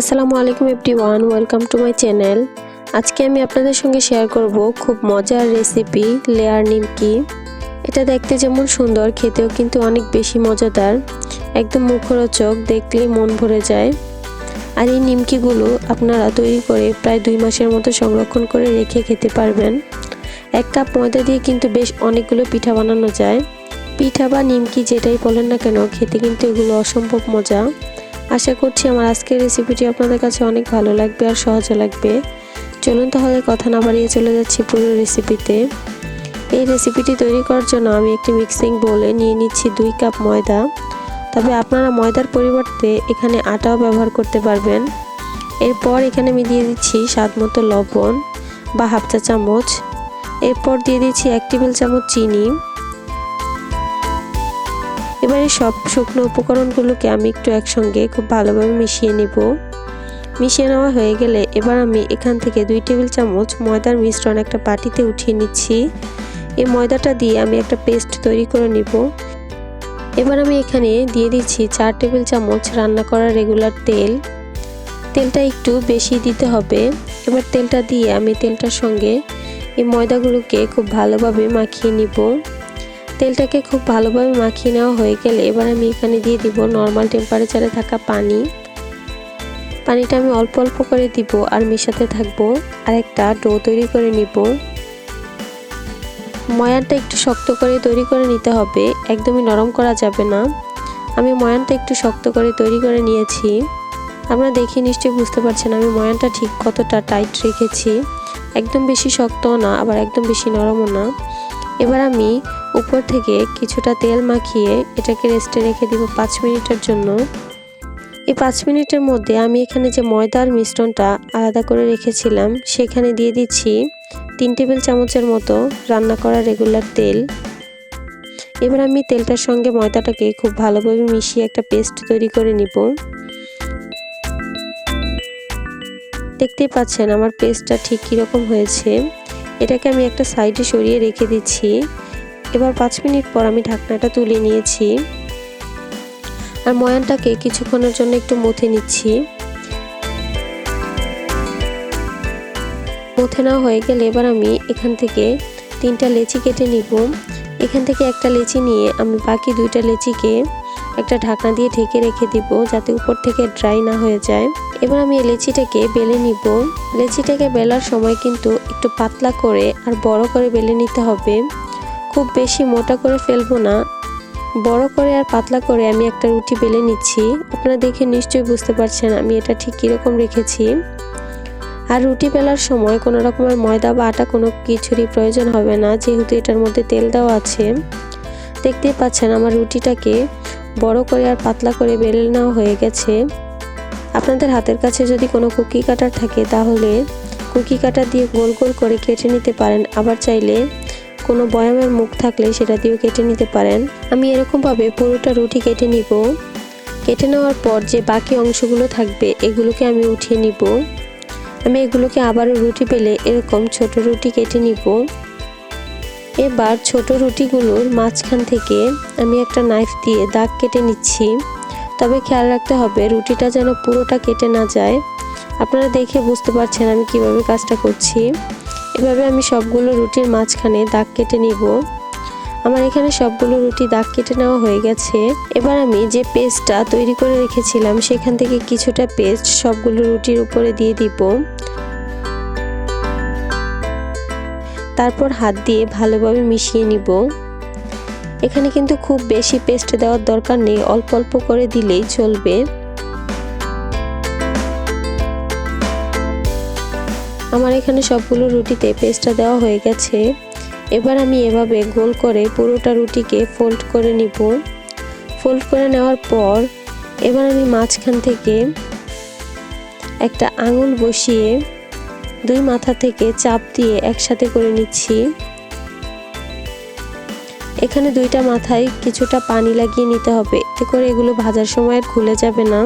আসসালামু আলাইকুম everyone welcome to my channel. আজকে আমি আপনাদের সঙ্গে শেয়ার করব খুব মজার রেসিপি, লেয়ার নিমকি। এটা দেখতে যেমন সুন্দর, খেতেও কিন্তু অনেক বেশি মজাদার। একদম মুখরোচক, দেখলেই মন ভরে যায়। আর এই নিমকিগুলো আপনারা তৈরি করে প্রায় দুই মাসের মতো সংরক্ষণ করে রেখে খেতে পারবেন। এক কাপ ময়দা দিয়ে কিন্তু বেশ অনেকগুলো পিঠা বানানো যায়। পিঠা বা নিমকি যেটাই বলেন না কেন, খেতে কিন্তু এগুলো অসম্ভব মজা। আশা করছি আমার আজকের রেসিপিটি আপনাদের কাছে অনেক ভালো লাগবে আর সহজে লাগবে। চলুন তাহলে কথা না বাড়িয়ে চলে যাচ্ছি পুরো রেসিপিতে এই রেসিপিটি তৈরি করার জন্য আমি একটি মিক্সিং বোলে নিয়ে নিচ্ছি দুই কাপ ময়দা। তবে আপনারা ময়দার পরিবর্তে এখানে আটাও ব্যবহার করতে পারবেন। এরপর এখানে আমি দিয়ে দিচ্ছি স্বাদ মতো লবণ বা হাফ চা চামচ। এরপর দিয়ে দিচ্ছি এক টেবিল চামচ চিনি। এবারে সব শুকনো উপকরণগুলোকে আমি একটু একসঙ্গে খুব ভালোভাবে মিশিয়ে নেব। মিশিয়ে নেওয়া হয়ে গেলে এবার আমি এখান থেকে দুই টেবিল চামচ ময়দার মিশ্রণ একটা বাটিতে উঠিয়ে নিচ্ছি। এই ময়দাটা দিয়ে আমি একটা পেস্ট তৈরি করে নিব। এবার আমি এখানে দিয়ে দিচ্ছি চার টেবিল চামচ রান্না করা রেগুলার তেল। তেলটা একটু বেশি দিতে হবে। এবার তেলটা দিয়ে আমি তেলটার সঙ্গে এই ময়দাগুলোকে খুব ভালোভাবে মাখিয়ে নিব। তেলটাকে খুব ভালোভাবে মাখিয়ে নেওয়া হয়ে গেলে এবার আমি এখানে দিয়ে দিব নর্মাল টেম্পারেচারে থাকা পানি। পানিটা আমি অল্প অল্প করে দিব আর মেশাতে থাকব। আর একটা ডো তৈরি করে নিব। ময়ানটা একটু শক্ত করে তৈরি করে নিতে হবে। একদমই নরম করা যাবে না। আমি ময়ানটা একটু শক্ত করে তৈরি করে নিয়েছি। আপনারা দেখে নিশ্চয়ই বুঝতে পারছেন আমি ময়ানটা ঠিক কতটা টাইট রেখেছি। একদম বেশি শক্তও না, আবার একদম বেশি নরমও না। এবার আমি উপর থেকে কিছুটা তেল মাখিয়ে এটাকে রেস্টে রেখে দিব পাঁচ মিনিটের জন্য। এই পাঁচ মিনিটের মধ্যে আমি এখানে যে ময়দার মিশ্রণটা আলাদা করে রেখেছিলাম, সেখানে দিয়ে দিচ্ছি তিন টেবিল চামচের মতো রান্না করা রেগুলার তেল। এবার আমি তেলটার সঙ্গে ময়দাটাকে খুব ভালোভাবে মিশিয়ে একটা পেস্ট তৈরি করে নিব। দেখতেই পাচ্ছেন আমার পেস্টটা ঠিক কীরকম হয়েছে। এটাকে আমি একটা সাইডে সরিয়ে রেখে দিচ্ছি। এবার পাঁচ মিনিট পর আমি ঢাকনাটা তুলে নিয়েছি। আর ময়ানটাকে কিছুক্ষণের জন্য একটু মুথে নিচ্ছি। মুথে নেওয়া হয়ে গেলে এবার আমি এখান থেকে তিনটা লেচি কেটে নিব। এখান থেকে একটা লেচি নিয়ে আমি বাকি দুইটা লেচিকে একটা ঢাকনা দিয়ে ঢেকে রেখে দিব যাতে উপর থেকে ড্রাই না হয়ে যায়। এবার আমি এই লেচিটাকে বেলে নিব। লেচিটাকে বেলার সময় কিন্তু একটু পাতলা করে আর বড় করে বেলে নিতে হবে। খুব বেশি মোটা করে ফেলব না। বড় করে আর পাতলা করে আমি একটা রুটি বেলে নিচ্ছি। আপনারা দেখে নিশ্চয়ই বুঝতে পারছেন আমি এটা ঠিক কীরকম রেখেছি। আর রুটি বেলার সময় কোনো রকমের ময়দা বা আটা কোনো কিছুরই প্রয়োজন হবে না, যেহেতু এটার মধ্যে তেল দেওয়া আছে। দেখতেই পাচ্ছেন আমার রুটিটাকে বড় করে আর পাতলা করে বেলে নেওয়া হয়ে গেছে। আপনাদের হাতের কাছে যদি কোনো কুকি কাটার থাকে তাহলে কুকি কাটার দিয়ে গোল গোল করে কেটে নিতে পারেন। আবার চাইলে কোনো বয়ামের মুখ থাকলে সেটা দিয়েও কেটে নিতে পারেন। আমি এরকমভাবে পুরোটা রুটি কেটে নিব। কেটে নেওয়ার পর যে বাকি অংশগুলো থাকবে এগুলোকে আমি উঠিয়ে নিব। আমি এগুলোকে আবারও রুটি পেলে এরকম ছোট রুটি কেটে নিব। এবার ছোট রুটিগুলোর মাঝখান থেকে আমি একটা নাইফ দিয়ে দাগ কেটে নিচ্ছি। তবে খেয়াল রাখতে হবে, রুটিটা যেন পুরোটা কেটে না যায়। আপনারা দেখে বুঝতে পারছেন আমি কীভাবে কাজটা করছি। এভাবে আমি সবগুলো রুটির মাঝখানে দাগ কেটে নিব। আমার এখানে সবগুলো রুটি দাগ কেটে নেওয়া হয়ে গেছে। এবার আমি যে পেস্টটা তৈরি করে রেখেছিলাম, সেখান থেকে কিছুটা পেস্ট সবগুলো রুটির উপরে দিয়ে দিব। তারপর হাত দিয়ে ভালোভাবে মিশিয়ে নিব। এখানে কিন্তু খুব বেশি পেস্ট দেওয়ার দরকার নেই, অল্প অল্প করে দিলেই চলবে। আমার এখানে সবগুলো রুটিতে পেস্টটা দেওয়া হয়ে গেছে। এবার আমি এভাবে গোল করে পুরোটা রুটিকে ফোল্ড করে নিব। ফোল্ড করে নেওয়ার পর এবার আমি মাঝখান থেকে একটা আঙুল বসিয়ে দুই মাথা থেকে চাপ দিয়ে একসাথে করে নিচ্ছি। এখানে দুইটা মাথায় কিছুটা পানি লাগিয়ে নিতে হবে। এতে করে এগুলো ভাজার সময় আর খুলে যাবে না।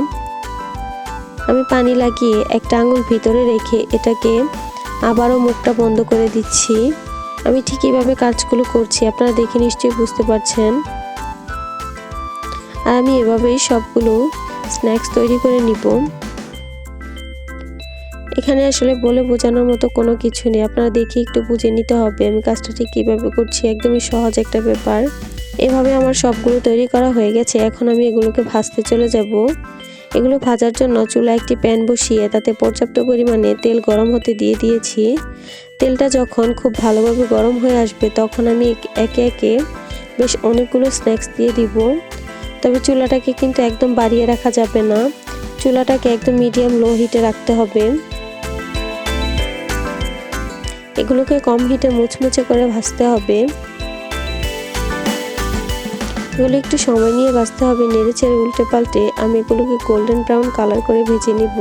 আমি পানি লাগিয়ে একটা আঙুল ভিতরে রেখে এটাকে আবারও মুখটা বন্ধ করে দিচ্ছি। আমি ঠিক এইভাবে কাজগুলো করছি, আপনারা দেখে নিশ্চয়ই বুঝতে পারছেন। আর আমি এভাবেই সবগুলো স্ন্যাক্স তৈরি করে নিব। এখানে আসলে বলে বোঝানোর মতো কোনো কিছু নেই। আপনারা দেখে একটু বুঝে নিতে হবে আমি কাজটা ঠিক কীভাবে করছি, একদমই সহজ একটা ব্যাপার। এভাবে আমার সবগুলো তৈরি করা হয়ে গেছে। এখন আমি এগুলোকে ভাজতে চলে যাব। এগুলো ভাজার জন্য চুলা একটি প্যান বসিয়ে তাতে পর্যাপ্ত পরিমাণে তেল গরম হতে দিয়ে দিয়েছি। তেলটা যখন খুব ভালোভাবে গরম হয়ে আসবে তখন আমি একে একে বেশ অনেকগুলো স্ন্যাক্স দিয়ে দিব। তবে চুলাটাকে কিন্তু একদম বাড়িয়ে রাখা যাবে না। চুলাটাকে একদম মিডিয়াম লো হিটে রাখতে হবে। এগুলোকে কম হিটে মুচমুচে করে ভাজতে হবে। এগুলো একটু সময় নিয়ে ভাজতে হবে, নেড়ে ছেড়ে উল্টে পাল্টে। আমি এগুলোকে গোল্ডেন ব্রাউন কালার করে ভেজে নিব।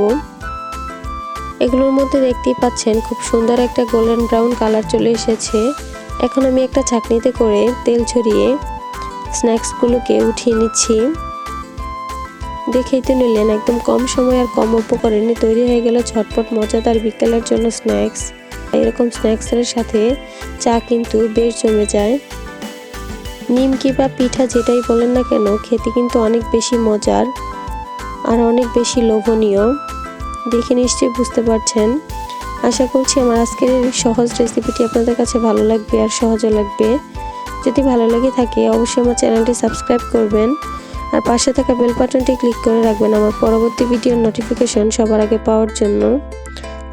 এগুলোর মধ্যে দেখতেই পাচ্ছেন খুব সুন্দর একটা গোল্ডেন ব্রাউন কালার চলে এসেছে। এখন আমি একটা চাকনিতে করে তেল ছড়িয়ে স্ন্যাক্সগুলোকে উঠিয়ে নিচ্ছি। দেখেই তো নিলেন, একদম কম সময় আর কম উপকরণে তৈরি হয়ে গেল ঝটপট মজাদার বিকেলের জন্য স্ন্যাক্স এরকম স্ন্যাক্সের সাথে চা কিন্তু বেশ জমে যায়। নিমকি বা পিঠা যেটাই বলেন না কেন, খেতে কিন্তু অনেক বেশি মজার আর অনেক বেশি লোভনীয়। দেখে নিশ্চয়ই বুঝতে পারছেন। আশা করছি আমার আজকের সহজ রেসিপিটি আপনাদের কাছে ভালো লাগবে আর সহজও লাগবে। যদি ভালো লাগে থাকে, অবশ্যই আমার চ্যানেলটি সাবস্ক্রাইব করবেন আর পাশে থাকা বেল বাটনটি ক্লিক করে রাখবেন আমার পরবর্তী ভিডিওর নোটিফিকেশন সবার আগে পাওয়ার জন্য।